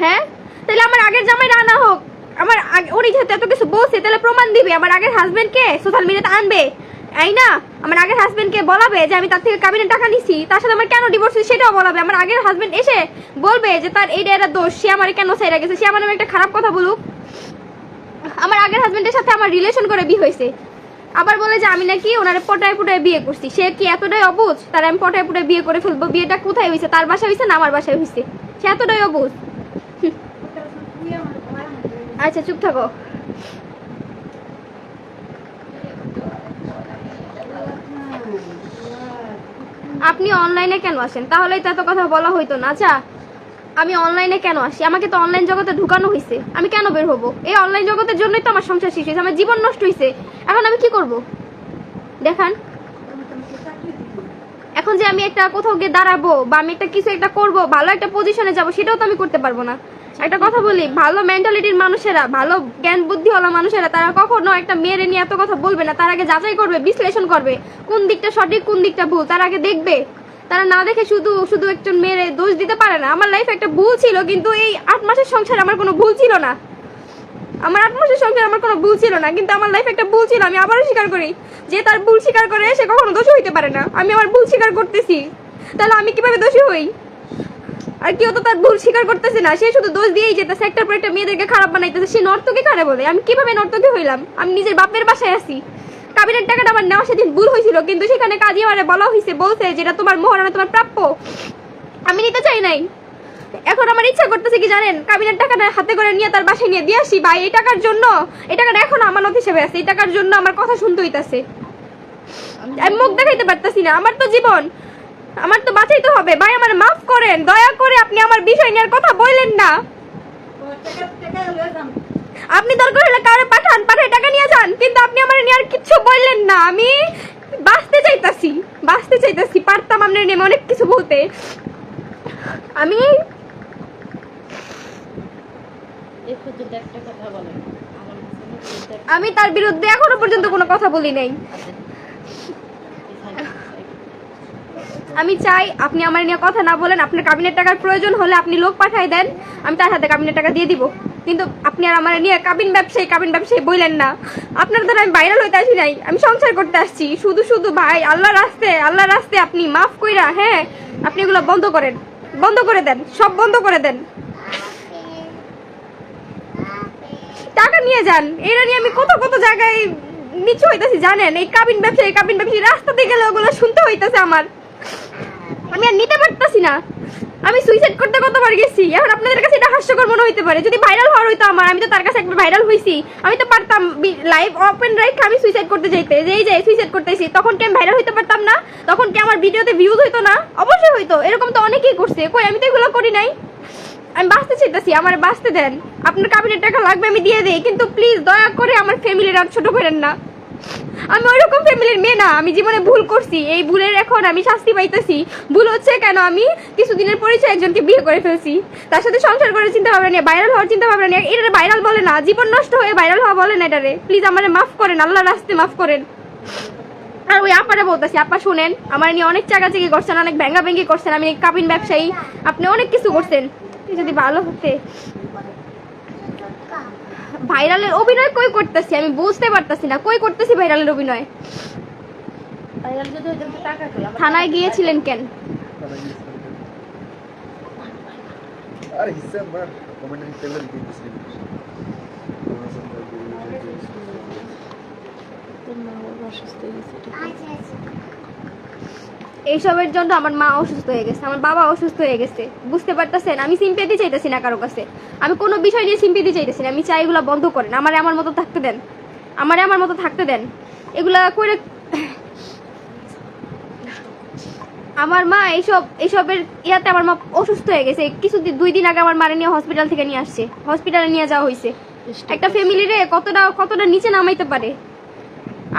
হ্যাঁ? তাহলে আমার আগের জামাই রানা হোক। আমার উনি যেহেতু এত কিছু বলছে, তাহলে প্রমাণ দিবে। আমার আগের হাজবেন্ডকে সোশ্যাল মিডিয়াতে আনবে? এই না, আমার আগের হাজবেন্ডকে বলাবে যে আমি তার থেকে কাবিনের টাকা নিছি? তার সাথে আমার কেন ডিভোর্স সেটাও বলাবে। আমার আগের হাজবেন্ড এসে বলবে যে তার এইটা এটা দোষ, সে আমার কেন সাইরা গেছে? সে আমার একটা খারাপ কথা বলুক। আমার আগের হাজবেন্ডের সাথে আমার রিলেশন করে বিয়ে হয়েছে। আবার বলে যে আমি নাকি ওনারে পটায় পুটায় বিয়ে করছি। সে কি এতটাই অবুঝ তার আমি পটায় পুটায় বিয়ে করে ফেলব? বিয়েটা কোথায় হয়েছে? তার বাসায় হয়েছে না আমার বাসায় হয়েছে? সে এতটাই হুম। আচ্ছা চুপ থাকো। আপনি অনলাইনে কেন আসেন? তাহলেই তো এত কথা বলা হইতো না। আচ্ছা আমি অনলাইনে কেন আসি? আমাকে তো অনলাইন জগতে ঢুকানো হয়েছে আমি কেন বের হব? এই অনলাইন জগতের জন্যই তো আমার সংসার শেষ হয়েছে, আমার জীবন নষ্ট হয়েছে এখন আমি কি করব? দেখান। এখন যে আমি একটা কোথাও গিয়ে দাঁড়াবো বা আমি একটা কিছু একটা করব, ভালো একটা পজিশনে যাব, সেটাও তো আমি করতে পারব না। একটা কথা বলি, ভালো মেন্টালিটির মানুষেরা, ভালো জ্ঞান বুদ্ধি হলো মানুষেরা, তারা কখনো একটা মেয়ের নিয়ে এত কথা বলবে না, তার আগে যাচাই করবে, বিশ্লেষণ করবে, কোন দিকটা সঠিক, কোন দিকটা ভুল, তার আগে দেখবে। তারা না দেখে শুধু শুধু একজন মেয়ের দোষ দিতে পারে না। আমার লাইফ একটা ভুল ছিল, কিন্তু এই আট মাসের সংসারে আমার কোনো ভুল ছিল না। আমার আট মাসের আমার কোনো ভুল ছিল না, কিন্তু আমার লাইফ একটা ভুল ছিল, আমি আবারও স্বীকার করি। যে তার ভুল স্বীকার করে সে কখনো দোষী হইতে পারে না। আমি আমার ভুল স্বীকার করতেছি। তাহলে আমি কীভাবে দোষী হই? আর কেউ তো তার ভুল স্বীকার করতেছে না, সে শুধু দোষ দিয়েই যেতেছে। একটার পর একটা মেয়েদেরকে খারাপ বানাইতেছে, সে নর্তকে খারাপ বলে? আমি কীভাবে নর্তকে হইলাম? আমি নিজের বাপের বাসায় আছি। কাবিনের টাকাটা আমার নেওয়া সেদিন ভুল হয়েছিল, কিন্তু সেখানে কাজী আমারে বলা হয়েছে বলছে যেটা তোমার মহারানা তোমার প্রাপ্য। আমি নিতে চাই নাই। এখন আমার ইচ্ছা করতেছে কি জানেন? কাবিনের টাকাটা হাতে করে নিয়ে তার বাসায় নিয়ে দিয়ে আসি। ভাই, এই টাকার জন্য, এই টাকাটা এখন আমানত হিসেবে আছে। এই টাকার জন্য আমার কথা শুনতে হইতাছে। আমি মুখ দেখাইতে পারতাছি না। আমার তো জীবন, আমার তো বাঁচাইতে হবে। ভাই, আমার মাফ করেন। দয়া করে আপনি আমার বিষয় নিয়ে কথা বললেন না। আপনি দরকার হলে কারে পাঠান, পাঠায় টাকা নিয়ে যান। কিন্তু আপনি আমার নিয়ে আর কিচ্ছু বললেন না। আমি বাঁচতে চাইতাছি বাঁচতে চাইতাছি। পারতাম আপনার নেমে অনেক কিছু বলতে। আমি এই পর্যন্ত একটা কথা বলেন আমার হাসিনা বলতে আমি তার বিরুদ্ধে এখনও পর্যন্ত কোনো কথা বলি নাই। আমি চাই আপনি আমার নিয়ে কথা না বলেন, আপনার কাবিনের টাকার প্রয়োজন হলে আপনি লোক পাঠাই দেন, আমি তার হাতে কাবিনের টাকা দিয়ে দিব। কিন্তু আপনি আর আমার নিয়ে কাবিন ব্যবসায়ী কাবিন ব্যবসায়ী বললেন না। আপনার দ্বারা আমি ভাইরাল হইতে আসি নাই, আমি সংসার করতে আসছি। শুধু শুধু ভাই, আল্লাহ রাস্তে আল্লাহ রাস্তে আপনি মাফ কইরা হ্যাঁ আপনি এগুলো বন্ধ করেন, বন্ধ করে দেন, সব বন্ধ করে দেন। টাকা নিয়ে যান। এরা নিয়ে আমি কত কত জায়গায় নিচু হইতাছি, জানেন? এই কাবিন ব্যবসায়ী কাবিন ব্যবসায়ী রাস্তাতে গেলে ওগুলো শুনতে হইতাছে আমার। আমি আর নিতে পারতাছি না। আমি সুইসাইড করতে কতবার গেছি? এখন আপনাদের কাছে এটা হাস্যকর মনে হইতে পারে। যদি ভাইরাল হওয়ার হইতো আমার, আমি তো তার কাছে একবার ভাইরাল হইছি। আমি তো পারতাম লাইভ ওপেন রাইট আমি সুইসাইড করতে যাইতে। যেই যাই সুইসাইড করতেছি, তখন কি আমি ভাইরাল হইতে পারতাম না? তখন কি আমার ভিডিওতে ভিউজ হইতো না? অবশ্যই হইতো। এরকম তো অনেকেই করছে। কই, আমি তো এগুলো করি নাই। আমি বাঁচতে চাইতেছি, আমার বাঁচতে দেন। আপনার কাবিনের টাকা লাগবে, আমি দিয়ে দিই, কিন্তু প্লিজ দয়া করে আমার ফ্যামিলির আর ছোট করেন না। আমি ওইরকম ফ্যামিলির মেয়ে না, আমি জীবনে ভুল করছি। এই ভুলের এখন আমি শাস্তি পাইতেছি। ভুল হচ্ছে কেন? আমি কিছুদিনের পরিচয় একজনকে বিয়ে করে ফেলছি। তার সাথে সংসার করার চিন্তা ভাবনা নিয়ে ভাইরাল হওয়ার চিন্তা ভাবনা নিয়ে এটা ভাইরাল বলে না, জীবন নষ্ট হয়ে ভাইরাল হওয়া বলে না এটারে। প্লিজ আমার মাফ করেন আল্লাহ রাস্তে মাফ করেন। আর ওই আপারে বলতেছি, আপা, শুনেন, আমার নিয়ে অনেক চাকাচাকি করছেন, অনেক ভেঙ্গা ভেঙ্গি করছেন, আমি কাবিন ব্যবসায়ী, আপনি অনেক কিছু করছেন। যদি ভালো হতে ভাইরালের অভিনয় কই করতেছি? আমি বুঝতে পারতেছি না। কই করতেছি ভাইরালের অভিনয়? থানায় গিয়েছিলেন কেন? অসুস্থ হয়ে এইসবের জন্য আমার মা অসুস্থ হয়ে গেছে আমার বাবা অসুস্থ হয়ে গেছে। বুঝতে পারতেছেন? আমি সিম্পেতি চাইতেছি না কারও কাছে। আমি কোনো বিষয় নিয়ে সিম্পেতি চাইতেছি না। আমি চাই এগুলো বন্ধ করেন। আমারে আমার মতো থাকতে দেন। আমারে আমার মতো থাকতে দেন। এগুলা করে আমার মা এইসব এইসবের ইয়াতে আমার মা অসুস্থ হয়ে গেছে। কিছুদিন দুই দিন আগে আমার মারে নিয়ে হসপিটাল থেকে নিয়ে আসছে। হসপিটালে নিয়ে যাওয়া হয়েছে একটা ফ্যামিলি রে কতটা কতটা নিচে নামাইতে পারে?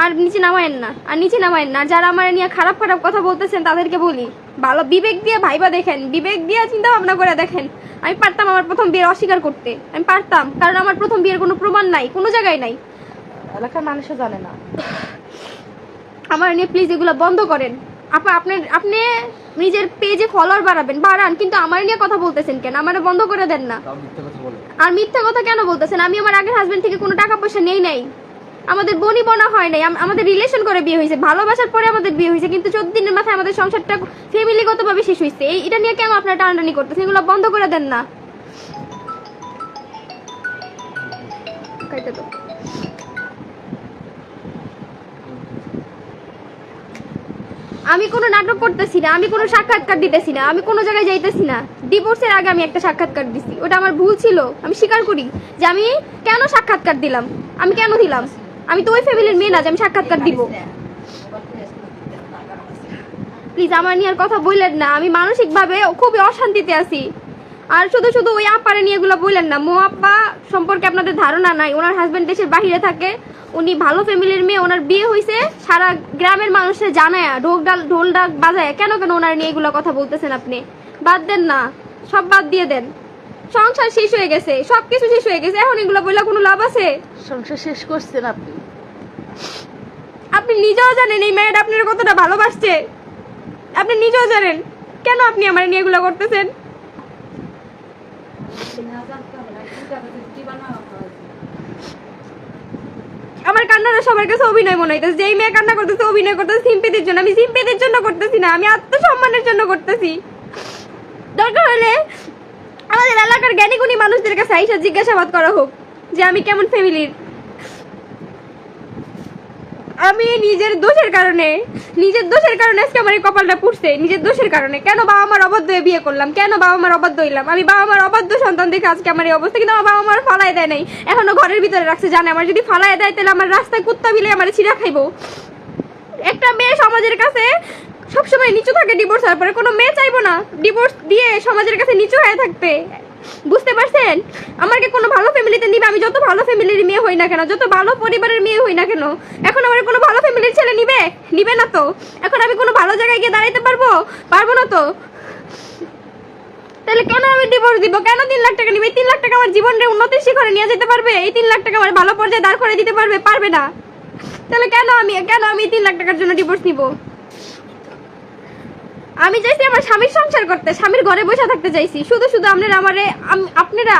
আর নিচে নামায়েন না আর নিচে নামায়েন না। যারা আমার নিয়ে খারাপ খারাপ কথা বলতেছেন তাদেরকে বলি ভালো বিবেক দিয়ে ভাইবা দেখেন বিবেক দিয়ে চিন্তা ভাবনা করে দেখেন। আমি পারতাম আমার প্রথম বিয়ের অস্বীকার করতে আমি পারতাম কারণ আমার প্রথম বিয়ের কোনো প্রমাণ নাই কোনো জায়গায় নাই। এলাকার মানুষও জানে না। আমার নিয়ে প্লিজ এগুলো বন্ধ করেন। আপা আপনি আপনি নিজের পেজে ফলোয়ার বাড়াবেন বাড়ান কিন্তু আমার নিয়ে কথা বলতেছেন কেন? আমারে বন্ধ করে দেন না। আর মিথ্যা কথা কেন বলতেছেন? আমি আমার আগের হাজবেন্ড থেকে কোনো টাকা পয়সা নেই নাই। আমাদের বনি বনা হয় নাই, আম- আমাদের রিলেশন করে বিয়ে হয়েছে, ভালোবাসার পরে আমাদের বিয়ে হয়েছে, কিন্তু চোদ্দ দিনের মাথায় আমাদের সংসারটা ফ্যামিলিগত ভাবে শেষ হয়েছে। এই এটা নিয়ে কেন আপনারা টানাটানি করতেছেন? এগুলো বন্ধ করে দেন না। আমি কোনো নাটক করতেছি না, আমি কোনো সাক্ষাৎকার দিতেছি না, আমি কোনো জায়গায় যাইতেছি না। ডিভোর্সের আগে আমি একটা সাক্ষাৎকার দিছি। ওটা আমার ভুল ছিল। আমি স্বীকার করি যে আমি কেন সাক্ষাৎকার দিলাম? আমি কেন দিলাম? আমি তো ওই ফ্যামিলির মেয়ে না যে আমি সাক্ষাৎকার দিব। প্লিজ আমার নিয়ে আর কথা বললেন না। আমি মানসিকভাবে খুবই অশান্তিতে আছি। আর শুধু শুধু ওই আপারে নিয়ে এগুলো বললেন না। মো সম্পর্কে আপনাদের ধারণা নাই। ওনার হাজবেন্ড দেশের বাইরে থাকে। উনি ভালো ফ্যামিলির মেয়ে। ওনার বিয়ে হয়েছে সারা গ্রামের মানুষের জানায়। ঢোক ডাল, ঢোল ডাক বাজায়। কেন কেন ওনার নিয়ে এগুলো কথা বলতেছেন আপনি? বাদ দেন না। সব বাদ দিয়ে দেন। সংসার শেষ হয়ে গেছে। সব কিছু শেষ হয়ে গেছে। এখন এগুলো বললে কোনো লাভ আছে? সংসার শেষ করছেন আপনি? আপনি নিজেও জানেন এই মেয়েটা আপনার কতটা ভালোবাসছে। আপনি নিজেও জানেন। কেন আপনি আমার নিয়ে এগুলো করতেছেন? আমার কান্নাটা সবার কাছে অভিনয় মনে হইতেছে। যেই মেয়ে কান্না করতেছে, অভিনয় করতেছে সিম্পিতির জন্য। আমি সিম্পিতির জন্য করতেছি না, আমি আত্মসম্মানের জন্য করতেছি। দরকার হলে আমাদের এলাকার জ্ঞানী গুণী মানুষদের কাছে আইসা জিজ্ঞাসাবাদ করা হোক যে আমি কেমন ফ্যামিলির আমি নিজের দোষের কারণে, নিজের দোষের কারণে আজকে আমার এই কপালটা পুড়ছে, নিজের দোষের কারণে। কেন বাবা আমার অবাধ্য হয়ে বিয়ে করলাম? কেন বাবা আমার অবাধ্য হইলাম? আমি বাবা আমার অবাধ্য সন্তান দেখে আজকে আমার এই অবস্থা, কিন্তু আমার বাবা আমার ফালাই দেয় নাই। এখনও ঘরের ভিতরে রাখছে, জানে আমার যদি ফালাই দেয়, তাহলে আমার রাস্তায় কুত্তা বিলে আমার ছিঁড়া খাইবো। একটা মেয়ে সমাজের কাছে সবসময় নিচু থাকে ডিভোর্স হওয়ার পরে, কোনো মেয়ে চাইব না। ডিভোর্স দিয়ে সমাজের কাছে নিচু হয়ে থাকতে। বুঝতে পারছেন? আমাকে কোনো ভালো ফ্যামিলিতে নিবে, আমি যত ভালো ফ্যামিলির মেয়ে হই না কেন, যত ভালো পরিবারের মেয়ে হই না কেন, এখন আমার কোনো ভালো ফ্যামিলির ছেলে নিবে? নিবে না তো? এখন আমি কোনো ভালো জায়গায় গিয়ে দাঁড়াইতে পারব? পারব না তো? তাহলে কেন আমি ডিভোর্স দিব? কেন তিন লাখ টাকা নিবে? তিন লাখ টাকা আমার জীবনের উন্নতির শিখরে নিয়ে যেতে পারবে? এই তিন লাখ টাকা আমার ভালো পর্যায়ে দাঁড় করে দিতে পারবে? পারবে না? তাহলে কেন আমি কেন আমি তিন লাখ টাকার জন্য ডিভোর্স নিব? আমি চাইছি আমার স্বামীর সংসার করতে, স্বামীর ঘরে বসে থাকতে চাইছি। শুধু শুধু আপনারা আমারে আপনারা,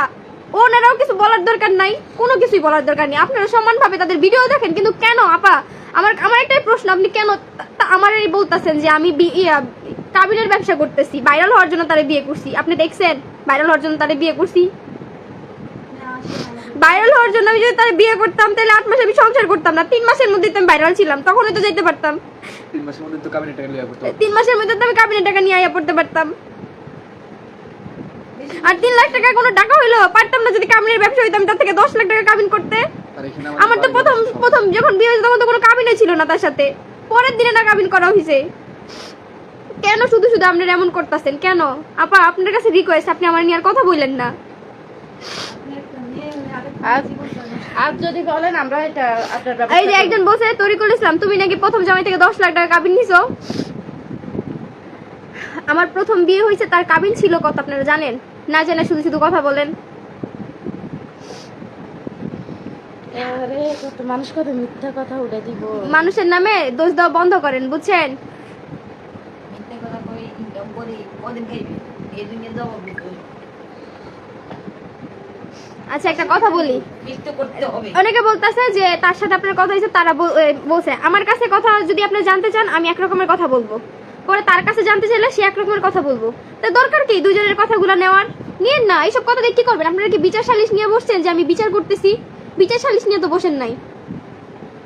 ওনারাও কিছু বলার দরকার নাই, কোনো কিছুই বলার দরকার নেই। আপনারা সমানভাবে তাদের ভিডিও দেখেন, কিন্তু কেন, আপা? আমার আমার একটাই প্রশ্ন, আপনি কেন আমার এই বলতেছেন যে আমি কাবিনের ব্যবসা করতেছি ভাইরাল হওয়ার জন্য তারে বিয়ে করছি। আপনি দেখছেন ভাইরাল হওয়ার জন্য তারে বিয়ে করছি? ভাইরাল হওয়ার জন্য আমি যদি তার বিয়ে করতাম তাহলে আট মাসে আমি সংসার করতাম না। তিন মাসের মধ্যেই তো আমি ভাইরাল ছিলাম তখনই তো যেতে পারতাম। তিন মাসের মধ্যে তো কাবিনেট টাকা লিয়া করতে তিন মাসের মধ্যে তো আমি কাবিনের টাকা নিয়ে আইয়া পড়তে পারতাম। আর তিন লাখ টাকা কোনো টাকা হইল? পারতাম না যদি কাবিনের ব্যবসা হইতাম তার থেকে দশ লাখ টাকা কাবিন করতে। আমার তো প্রথম প্রথম যখন বিয়ে হয়েছে তখন তো কোনো কাবিনে ছিল না তার সাথে। পরের দিনে না কাবিন করা হয়েছে কেন শুধু শুধু আপনারা এমন করতেছেন? কেন? আপা আপনার কাছে রিকোয়েস্ট আপনি আমার নিয়ে আর কথা বললেন না। আজ আজ যদি বলেন আমরা এটা আপনার এই যে একজন বসে তরিকুল ইসলাম তুমি নাকি প্রথম জামাই থেকে দশ লাখ টাকা কাবিন নিছো? আমার প্রথম বিয়ে হয়েছে তার কাবিন ছিল কত আপনারা জানেন? না জেনে শুধু শুধু কথা বলেন। মানুষ কত মিথ্যা কথা উড়ে দিব। মানুষের নামে দোষ দেওয়া বন্ধ করেন বুঝছেন? মিথ্যে কথা কই ইনকাম করি কদিন খাইবে? এই দুনিয়া জবাব দিতে। আচ্ছা একটা কথা বলি। অনেকে বলতেছে যে তার সাথে আপনার কথা হয়েছে তারা বলছে। আমার কাছে কথা যদি আপনি জানতে চান আমি এক রকমের কথা বলব। পরে তার কাছে জানতে চাইলে সে এক রকমের কথা বলব। তা দরকার কি দুজনের কথাগুলো নেওয়ার? নিয়েন না এইসব কথা দিয়ে কি করবেন? আপনারা কি বিচার সালিশ নিয়ে বসছেন যে আমি বিচার করতেছি? বিচার সালিশ নিয়ে তো বসেন নাই।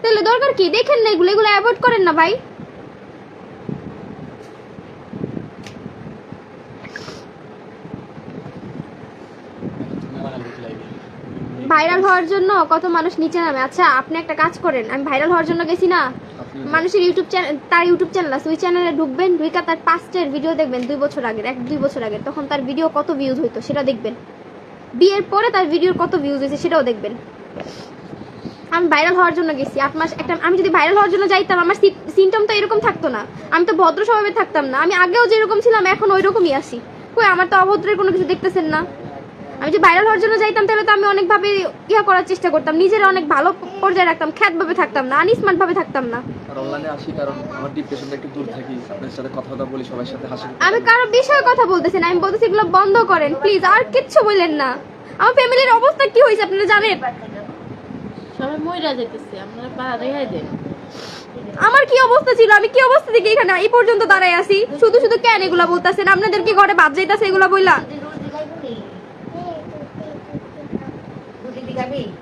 তাহলে দরকার কি? দেখেন না এগুলো এগুলো অ্যাভয়েড করেন না ভাই। ভাইরাল হওয়ার জন্য কত মানুষ নিচে নামে। আচ্ছা আপনি একটা কাজ করেন আমি ভাইরাল হওয়ার জন্য গেছি না। মানুষের ইউটিউব চ্যানেল তার ইউটিউব চ্যানেল আছে ওই চ্যানেলে ঢুকবেন ঢুইকা তার পাস্টের ভিডিও দেখবেন দুই বছর আগের এক দুই বছর আগের তখন তার ভিডিও কত ভিউজ হইতো সেটা দেখবেন। বিয়ের পরে তার ভিডিওর কত ভিউজ হয়েছে সেটাও দেখবেন। আমি ভাইরাল হওয়ার জন্য গেছি আট মাস একটা আমি যদি ভাইরাল হওয়ার জন্য যাইতাম আমার সিমটম তো এরকম থাকতো না। আমি তো ভদ্র স্বভাবে থাকতাম না। আমি আগেও যেরকম ছিলাম এখন ওই রকমই আসি কই আমার তো অভদ্রের কোনো কিছু দেখতেছেন না। আমি যে ভাইরাল হওয়ার জন্য যাইতাম তাহলে তো আমি অনেকভাবে ইয়া করার চেষ্টা করতাম। নিজের অনেক ভালো পর্যায়ে রাখতাম খ্যাতভাবে থাকতাম না আনস্মার্ট ভাবে থাকতাম না। আর অনলাইনে আসি কারণ আমার ডিপ্রেশনটা একটু দূর থাকি। আপনার সাথে কথা কথা বলি সবার সাথে হাসি আমি কারও বিষয়ে কথা বলতেছি না আমি বলতেছি এগুলো বন্ধ করেন প্লিজ আর কিচ্ছু বললেন না। আমার ফ্যামিলির অবস্থা কি হয়েছে আপনারা জানেন? সবাই মইরা যেতেছে পা রেহাই দেন। আমার কি অবস্থা ছিল? আমি কি অবস্থা থেকে এখানে এই পর্যন্ত দাঁড়াই আছি? শুধু শুধু কেন এগুলা বলতেছেন? আপনাদের কি ঘরে বাদ যাইতাছে এগুলা বইলা? David.